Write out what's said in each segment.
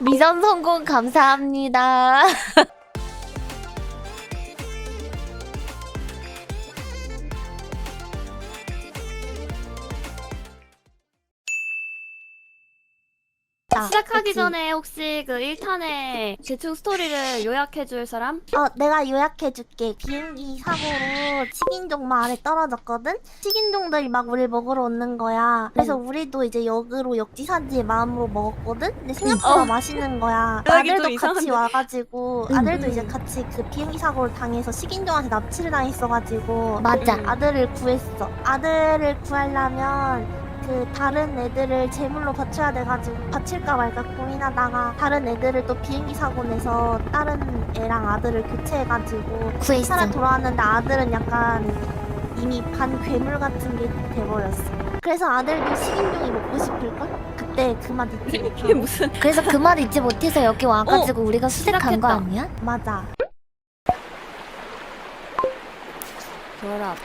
미션 성공 감사합니다. 아, 시작하기 그치. 전에 혹시 그 1탄의 대충 스토리를 요약해줄 사람? 어, 내가 요약해줄게. 비행기 사고로 식인종 마을에 떨어졌거든? 식인종들이 막 우리 먹으러 오는 거야. 그래서 우리도 이제 역으로 역지사지의 마음으로 먹었거든? 근데 생각보다 어. 맛있는 거야. 또 아들도 이상한데. 같이 와가지고, 음. 아들도 이제 같이 그 비행기 사고를 당해서 식인종한테 납치를 당했어가지고, 맞아. 음. 아들을 구했어. 아들을 구하려면 그 다른 애들을 제물로 바쳐야 돼가지고 바칠까 말까 고민하다가 다른 애들을 또 비행기 사고 내서 다른 애랑 아들을 교체해가지고 구했어. 살아 돌아왔는데 아들은 약간 이미 반 괴물 같은 게 돼버렸어. 그래서 아들도 식인종이 먹고 싶을걸? 그때 그맛 잊지 이게 못하고 무슨 그래서 그 말 잊지 못해서 여기 와가지고 우리가 수색한 거 시작했다. 아니야? 맞아. 결합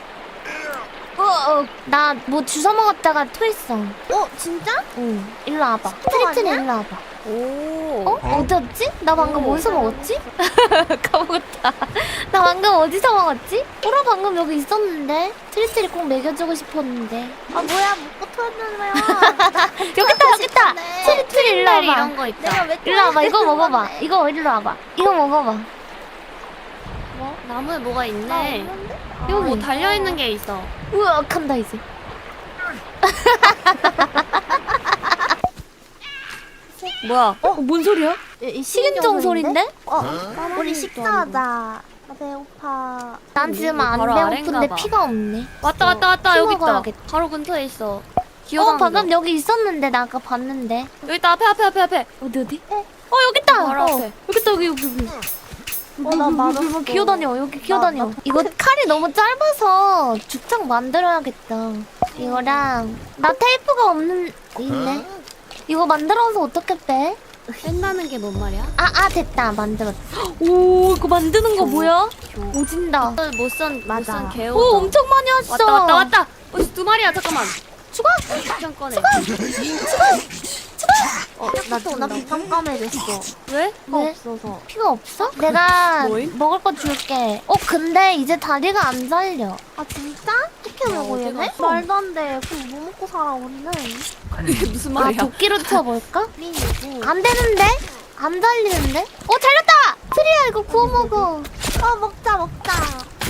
어, 어, 나 뭐 주워 먹었다가 토했어. 어 진짜? 응, 일로 와봐. 아니야? 일로 와봐. 오 어? 어 디였지? 나 방금 오. 어디서 먹었지? 까먹었다. 나 방금 어디서 먹었지? 오라 방금 여기 있었는데 트리트리 꼭 먹여주고 싶었는데 아 뭐야 먹고 토했는 거야. 여기 있다 여기 있다 싶었네. 트리트리 일로 텔 와봐 이런 거 있다 내가 왜 일로 와봐 이거 먹어봐? 이거 일로 와봐 이거 먹어봐 뭐? 나무에 뭐가 나 있네 없는데? 여기. 뭐 달려있는 게 있어 우악 한다 이제 뭐야 어? 뭔 소리야? 식인종 소리인데? 소린데? 어, 까마귀도 우리 식사하자. 나 배고파. 난 지금 이거 안 바로 배고픈데 아래인가 봐. 피가 없네 왔다 왔다 왔다 여기 있다 먹어야겠다. 바로 근처에 있어 어 기어다니는 방금 거. 여기 있었는데 나 아까 봤는데 여기 있다 앞에 앞에 앞에 앞에 어디 어디? 에? 어 여기 있다 바로 어, 앞에. 여기 있다 여기 여기 여기 어, 나 맞았어. 기어다녀 여기 기어다녀. 나- 이거 칼이 너무 짧아서 죽창 만들어야겠다. 이거랑 나 테이프가 없는 있네. 이거 만들어서 어떻게 빼? 뺀다는 게 뭔 말이야? 아 아 됐다. 만들었다 오 이거 만드는 거 뭐야? 오진다. 못선 맞아. 못선 개오 오 엄청 많이 왔어. 왔다 왔다 왔다. 어, 두 마리야? 잠깐만. 죽어 시간 꺼내. 어, 나, 나 비깜깜해졌어. 왜? 피가 왜? 없어서. 피가 없어? 내가 뭐임? 먹을 거 줄게 어 근데 이제 다리가 안 잘려 아, 진짜? 어떻게 야, 먹어, 어디 얘네? 갔어? 말도 안 돼. 그럼 뭐 먹고 살아, 우리는? 이게 무슨 아 말이야? 도끼로 쳐볼까? 우리는 안 되는데? 안 잘리는데? 어 잘렸다! 트리야 이거 구워 먹어 어, 먹자, 먹자.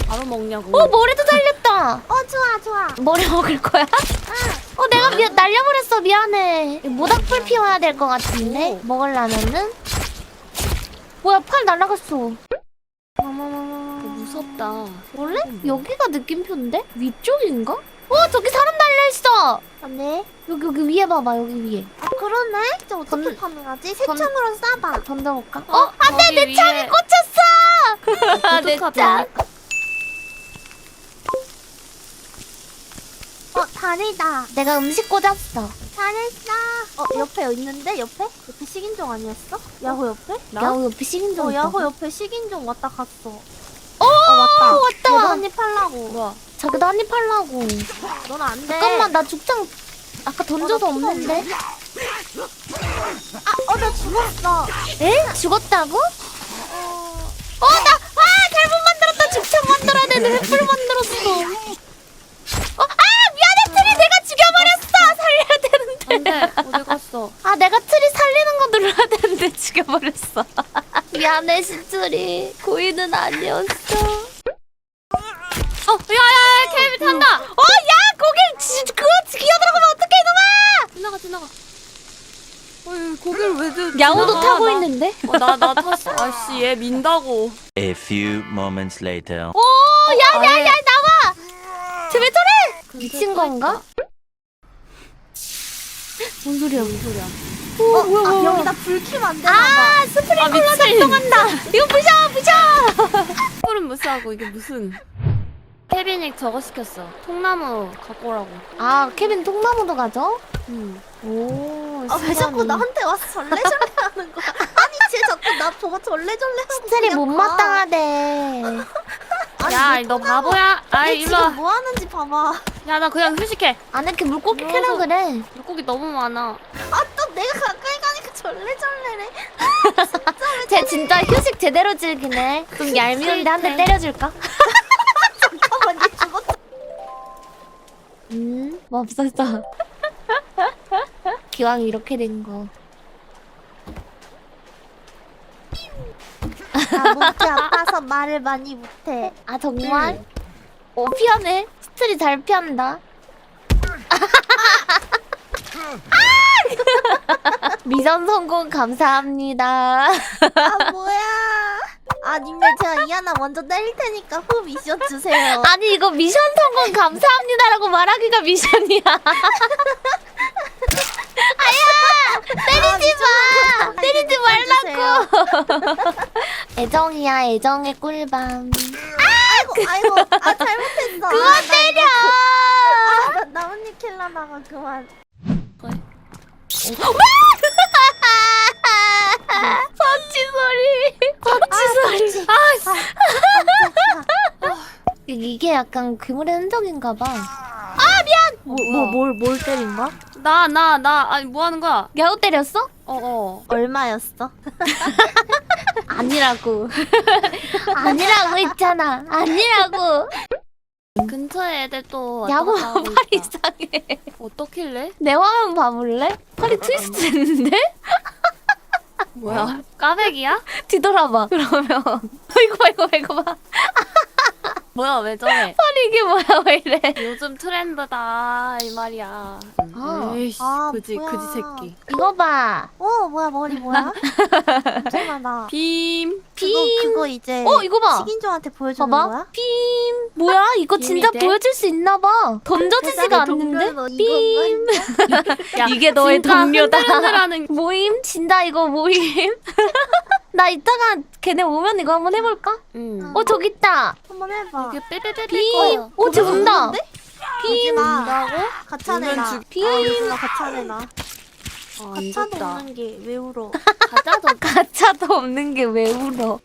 바로 먹냐고 어 머리도 잘렸다 어, 좋아, 좋아. 머리 먹을 거야? 어 내가 미, 날려버렸어 미안해 모닥불 피워야 될 것 같은데 오. 먹으려면은 뭐야 팔 날라갔어 어, 무섭다 원래? 여기가 느낌표인데? 위쪽인가? 어 저기 사람 달려있어 아, 네? 여기 여기 위에 봐봐 여기 위에 아, 그러네? 저 어떻게 던- 파밍하지? 던- 새총으로 쏴봐. 던져볼까? 어, 어? 안돼 내 창이 위에- 꽂혔어! 내도둑 창. 어, 다리다. 내가 음식 꽂았어 잘했어. 어, 옆에 있는데? 옆에? 옆에 식인종 아니었어? 야호 옆에? 나? 야호 옆에 식인종 어, 있다 야호 옆에 식인종 왔다 갔어. 어 왔다. 왔다 너도 한입 팔라고. 뭐야 자기도 한입 하려고 넌 안 돼. 잠깐만 나 죽창 아까 던져서 어, 나 피가 없는데 아, 어, 나 죽었어. 에? 죽었다고? 어, 어, 나, 아, 잘못 만들었다. 죽창 만들어야 되는데 횃불 만들었어. 어, 아, 아, 내가 트리 살리는 거 눌러야 되는데 죽여버렸어. 미안해, 신트리. 고의는 아니었어. 어 야야야 케이비 탄다 어, 야, 거길 지, 그거 기어들어가면 어떡해, 이놈아! 지나가 지나가 어이 고기를 왜 들? 야호도 지나가? 타고 나- 있는데? 어, 나, 나 탔어. 아씨, 얘 민다고. A few moments later. 오, 야, 야, 아예- 야, 나와! 쟤왜 저래? 미친 건가? 뭔 소리야? 무슨 소리야? 오, 어, 뭐야, 아, 뭐야. 여기다 불 켜면 안 되나 봐. 아, 스프링클러 아. 작동한다. 이거 부셔, 부셔. 뿔은 무시하고 이게 무슨. 케빈이 저거 시켰어. 통나무 갖고 오라고. 아, 케빈 통나무도 가져? 응. 오, 아, 왜 자꾸 나한테 와서 절레절레 하는 거야? 아니, 쟤 자꾸 나 보고 절레절레 하고 스텔이. 못마땅하대. 야, 너 바보야? 아이, 얘 일로 와. 뭐 하는지 봐봐. 야, 나 그냥 휴식해. 안 이렇게 물고기 어. 캐라 그래. 물고기 너무 많아. 아, 또 내가 가까이 가니까 절레절레래. 쟤 진짜 휴식 제대로 즐기네. 좀 얄미운데 한 대 때려줄까? 잠깐만 얘 죽었어. 음, 뭐 없었어. 기왕 이렇게 된 거. 나 목이 아파서 말을 많이 못해. 아 정말? 어 피하네. 스트리 잘 피한다. 아! 미션 성공 감사합니다. 아 뭐야? 아 님들 제가 이하나 먼저 때릴 테니까 후 미션 주세요. 아니 이거 미션 성공 감사합니다라고 말하기가 미션이야. 아야 때리지 마. 때리지 말라고. 애정이야 애정의 꿀밤. 아이고 아이고 아 잘못했어. 그만 때려. 아, 나, 나 언니 킬러다가 그만. 펀치 소리. 펀치 소리. 이게 약간 괴물의 흔적인가 봐. 뭐뭘뭘 때린 거야? 나 나 나 아니 뭐 하는 거야? 야우 때렸어? 어 어. 얼마였어? 아니라고. 아니라고 있잖아. 아니라고. 근처에 애들 또 왔다 야구 갔다 하고 팔 있다. 이상해. 어떻길래? 내 화면 봐볼래? 팔이 트위스트 됐는데? 뭐야? 까백이야? 뒤돌아봐. 그러면. 이거 봐, 이거 봐, 이거 봐. 뭐야 왜 저래? 팔이 이게 뭐야, 왜 이래? 요즘 트렌드다 이 말이야. 아. 에이씨 아, 그지 뭐야. 그지 새끼. 이거 봐. 어 뭐야 머리 뭐야? 엄청나다. 빔. 빔. 그거 그거 이제 어, 이거 봐. 식인종한테 보여주는 봐봐. 거야? 빔. 뭐야? 이거 빔이 진짜 돼? 보여줄 수 있나 봐. 던져지지가 않는데? 빔. 야, 이게 너의 동료다. 흔들흔들하는 모임? 진짜 이거 모임? 나 이따가 걔네 오면 이거 한번 해볼까? 응. 어, 저기 있다. 한번 해봐. 이게 빔. 거야. 어, 쟤 온다. 빔. 온다고? 가차내나. 아, 가차내나. 가차도. 없는 게 왜 울어? 가짜도 가차도 없는 게 왜 울어?